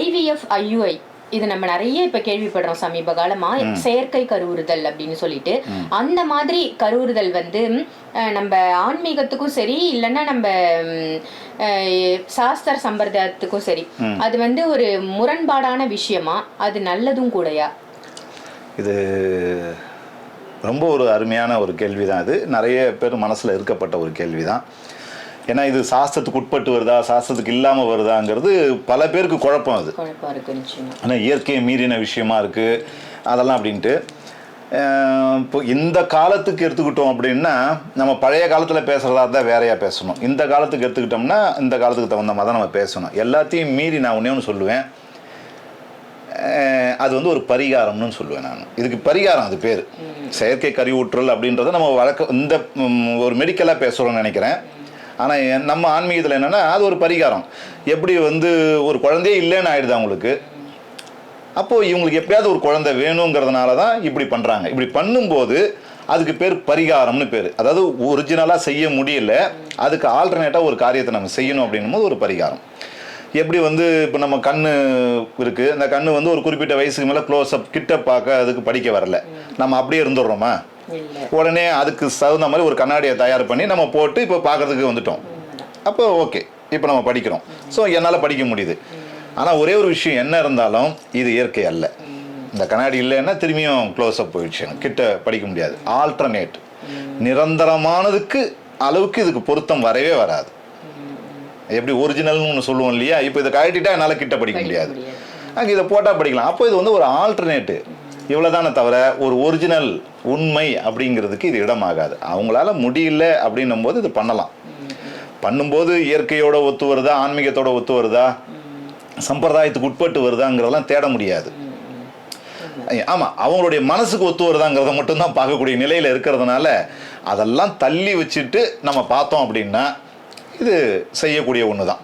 IVF IUI இது நம்ம நிறைய இப்ப கேள்விப்படுறோம் சமீப காலமா செயற்கை கருவுறுதல் அப்படின்னு சொல்லிட்டு. அந்த மாதிரி கருவுறுதல் வந்து நம்ம ஆன்மீகத்துக்கும் சரி இல்லைன்னா நம்ம சாஸ்திர சம்பிரதாயத்துக்கும் சரி. அது வந்து ஒரு முரண்பாடான விஷயமா? அது நல்லதும் கூடயா? இது ரொம்ப ஒரு அருமையான ஒரு கேள்வி தான் இது. நிறைய பேர் மனசில் இருக்கப்பட்ட ஒரு கேள்வி தான் ஏன்னா இது சாஸ்திரத்துக்கு உட்பட்டு வருதா சாஸ்திரத்துக்கு இல்லாமல் வருதாங்கிறது பல பேருக்கு குழப்பம் அது. ஆனால் இயற்கையை மீறின விஷயமா இருக்குது அதெல்லாம் அப்படின்ட்டு. இப்போ இந்த காலத்துக்கு எடுத்துக்கிட்டோம் அப்படின்னா நம்ம பழைய காலத்தில் பேசுகிறதா இருந்தால் வேறையாக பேசணும். இந்த காலத்துக்கு எடுத்துக்கிட்டோம்னா இந்த காலத்துக்கு தகுந்த மாதிரி தான் நம்ம பேசணும். எல்லாத்தையும் மீறி நான் ஒன்றே ஒன்று சொல்லுவேன். அது வந்து ஒரு பரிகாரம்னு சொல்லுவேன் நான். இதுக்கு பரிகாரம் அது பேர். செயற்கை கருவூற்றல் அப்படின்றத நம்ம வழக்க இந்த ஒரு மெடிக்கலாக பேசுகிறோம்னு நினைக்கிறேன். ஆனால் நம்ம ஆன்மீகத்தில் என்னென்னா அது ஒரு பரிகாரம். எப்படி வந்து ஒரு குழந்தையே இல்லைன்னு ஆயிடுது அவங்களுக்கு. அப்போது இவங்களுக்கு எப்படியாவது ஒரு குழந்தை வேணுங்கிறதுனால தான் இப்படி பண்ணுறாங்க இப்படி பண்ணும்போது அதுக்கு பேர் பரிகாரம்னு பேர். அதாவது ஒரிஜினலாக செய்ய முடியல அதுக்கு ஆல்டர்னேட்டாக ஒரு காரியத்தை நம்ம செய்யணும் அப்படின்னும் போது ஒரு பரிகாரம். எப்படி வந்து இப்போ நம்ம கண் இருக்குது அந்த கண் வந்து ஒரு குறிப்பிட்ட வயசுக்கு மேலே க்ளோஸ்அப் கிட்ட பார்க்க அதுக்கு படிக்க வரல. நம்ம அப்படியே இருந்துடுறோமா? உடனே அதுக்கு தகுந்த மாதிரி ஒரு கண்ணாடியை தயார் பண்ணி நம்ம போட்டு இப்போ பார்க்கறதுக்கு வந்துட்டோம். அப்போ ஓகே இப்போ நம்ம படிக்கிறோம். ஸோ என்னால் படிக்க முடியுது. ஆனால் ஒரே ஒரு விஷயம் என்ன இருந்தாலும் இது இயற்கை அல்ல. இந்த கண்ணாடி இல்லைன்னா திரும்பியும் க்ளோஸ்அப் போயிடுச்சு. கிட்ட படிக்க முடியாது. ஆல்டர்னேட் நிரந்தரமானதுக்கு அளவுக்கு இதுக்கு பொருத்தம் வரவே வராது. எப்படி ஒரிஜினல்னு ஒன்று சொல்லுவோம் இல்லையா? இப்போ இதை கழட்டிட்டா என்னால் கிட்ட படிக்க முடியாது. முடியாது. அங்கே இதை போட்டால் படிக்கலாம். அப்போ இது வந்து ஒரு ஆல்டர்னேட்டு இவ்வளோதானே தவிர ஒரு ஒரிஜினல் உண்மை அப்படிங்கிறதுக்கு இது இடமாகாது. அவங்களால முடியல அப்படின்னும் போது இது பண்ணலாம். பண்ணும்போது இயற்கையோட ஒத்து வருதா ஆன்மீகத்தோட ஒத்து வருதா சம்பிரதாயத்துக்கு உட்பட்டு வருதாங்கிறதெல்லாம் தேட முடியாது. ஆமாம் அவங்களுடைய மனசுக்கு ஒத்து வருதாங்கிறத மட்டும்தான் பார்க்கக்கூடிய நிலையில் இருக்கிறதுனால அதெல்லாம் தள்ளி வச்சுட்டு நம்ம பார்த்தோம் அப்படின்னா இது செய்யக்கூடிய ஒன்று தான்